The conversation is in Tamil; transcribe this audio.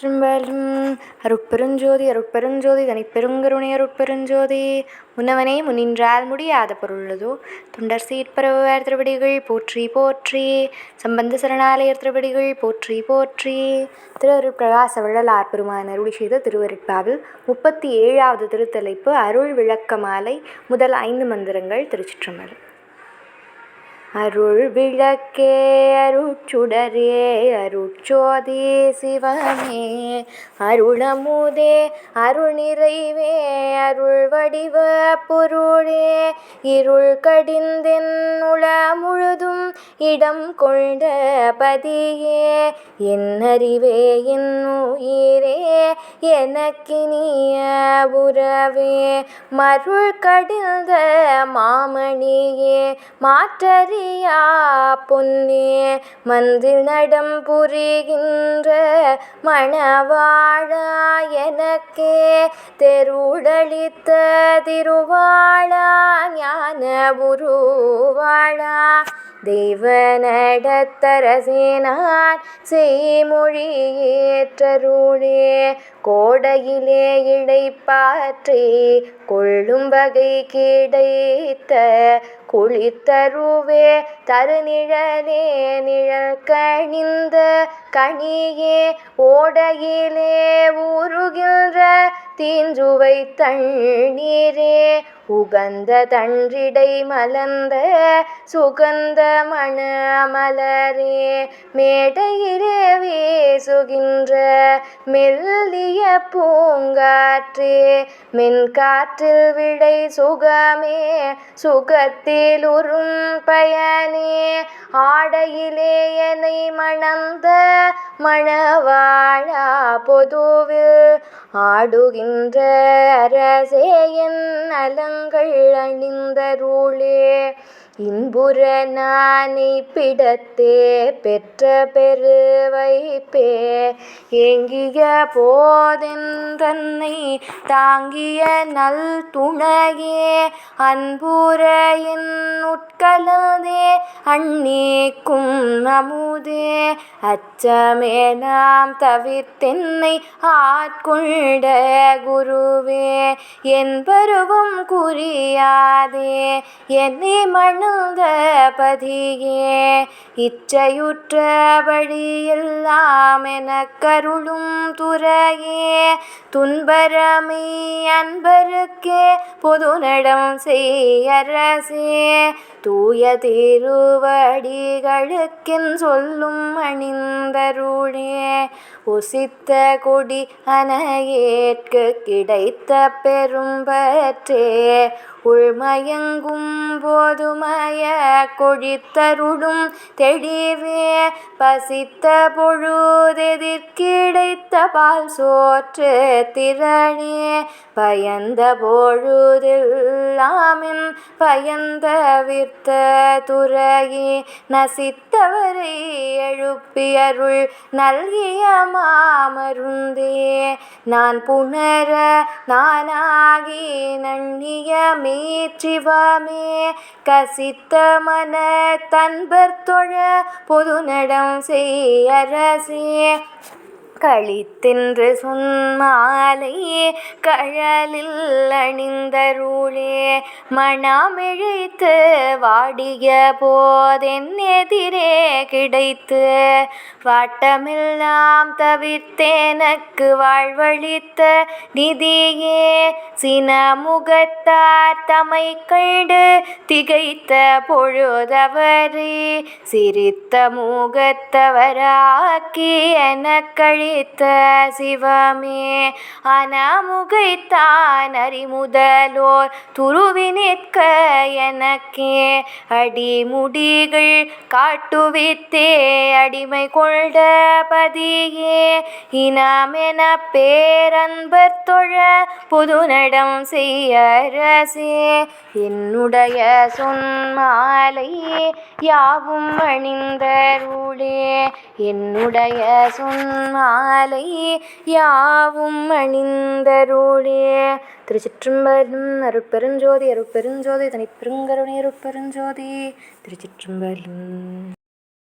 திரும்பலும் அருட்பெருஞ்சோதி அருட்பெருஞ்சோதி தனிப்பெருங்கருணை அருட்பெருஞ்சோதி. முன்னவனே முன்னின்றால் முடியாத பொருளதோ. தொண்டர் சீட்பரவர் திருவடிகள் போற்றி போற்றி. சம்பந்த சரணாலயர் திருவடிகள் போற்றி போற்றி. திரு பிரகாச வள்ளலார் பெருமான் அருளி செய்த திருவருட்பாவில் முப்பத்தி ஏழாவது திருத்தலைப்பு அருள் விளக்க மாலை முதல் ஐந்து மந்திரங்கள் திருச்சிற்றம்பலம். அருள் விளக்கே அருட்சுடரே அருட்சோதி சிவமே அருளமுதே அருள் நிறைவே அருள் வடிவ பொருளே. இருள் கடிந்தென் உள முழுதும் இடம் கொண்ட பதியே என்னறிவே என் உயிரே எனக்கினிய உறவே. மருள் கடிந்த மாமணியே மாற்றறியா பொன்னே. மந்தில் நடம் புரிகின்ற மணவாழா எனக்கே தெருடளித்த திருவாழா ஞான உருவாழா தெய்வ நடத்தரசேனான் செய்மொழி ஏற்றருளே கோடையிலே இடைப்பாற்றி கொள்ளும் வகை கிடைத்த குளித்தருவே தருநிழலே நிழல் கணிந்த கனியே ஓடையிலே ஊறுகின்ற தீஞ்சுவை தண்ணீரே உகந்த தன்றிடை மலர்ந்த சுகந்த மணமலரே மேடையிலே வீசுகின்ற மெல்லிய பூங்காற்றே மென்காற்றில் விடை சுகமே சுகத்தில் வேலூரும் பயனே ஆடையிலே என்னை மணந்த மணவாழா பொதுவில் ஆடுகின்ற அரசே என் அலங்கள் அணிந்தருளே இன்புற நானை பிடத்தே பெற்ற பெருவைப்பே வைப்பே ஏங்கிய போதென்றன்னை தாங்கிய நல் துணையே அன்புற என் உட்கலதே அண்ணீக்கும் நமுதே அச்சமே நாம் தவிர்த்தென்னை ஆட்கொண்ட குருவே என் பருவம் குறியாதே. என்னை மணந்த பதியே இச்சையுற்ற இச்சையுற்றபடியெல்லாம் எனக்கருளும் துறையே. துன்பரமே அன்பருக்கே பொது நடம் செய்யரசே தூய திருவடிகளுக்கின் சொல்லும் அணிந்தருளே உசித்த கொடி அனையேற்கு கிடைத்த பெரும்பற்றே உள்மயங்கும் போதுமய கொழித்தருளும் தெளிவே பசித்த பொழுதெதிர்கிடைத்த பால் சோற்று திரளே பயந்த பொழுதெல்லாமின் பயந்த விர்த்த துறையே நசித்தவரை எழுப்பியருள் நல்கிய மாமருந்தே நான் புனர நானாகி நண்ணிய மீற்றிவமே கசித்த மன தன்பர் தொழ பொதுநடம் செய்யரசே களித்தென்று சொன்மாலை கழலில் அணிந்தருளே. மணமிழைத்து வாடிய போதென் எதிரே கிடைத்து வாட்டமெல்லாம் தவிர்த்தேனக்கு வாழ்வழித்த நிதியே. சினமுகத்தார் தமை கண்டு திகைத்த பொழுதவரே சிரித்த முகத்தவராக்கி எனக்கழி அழித்த சிவமே. அனமுகைத்தான் அறிமுதலோர் துருவி நிற்க எனக்கே. அடிமுடிகள் காட்டுவித்தே அடிமை கொண்ட பதியே. இனமென பேரன்பர் தொழ புதுநடம் செய்யரசே என்னுடைய சொன்மாலையே யாவும் அணிந்தருளே. என்னுடைய சொன்மா மாலை யாவும் அணிந்தருளே. திருச்சிற்றம்பலம் அருட்பெருஞ்சோதி அருட்பெருஞ்சோதி தனிப்பெருங்கருணி அருட்பெருஞ்சோதி. திருச்சிற்றம்பலம்.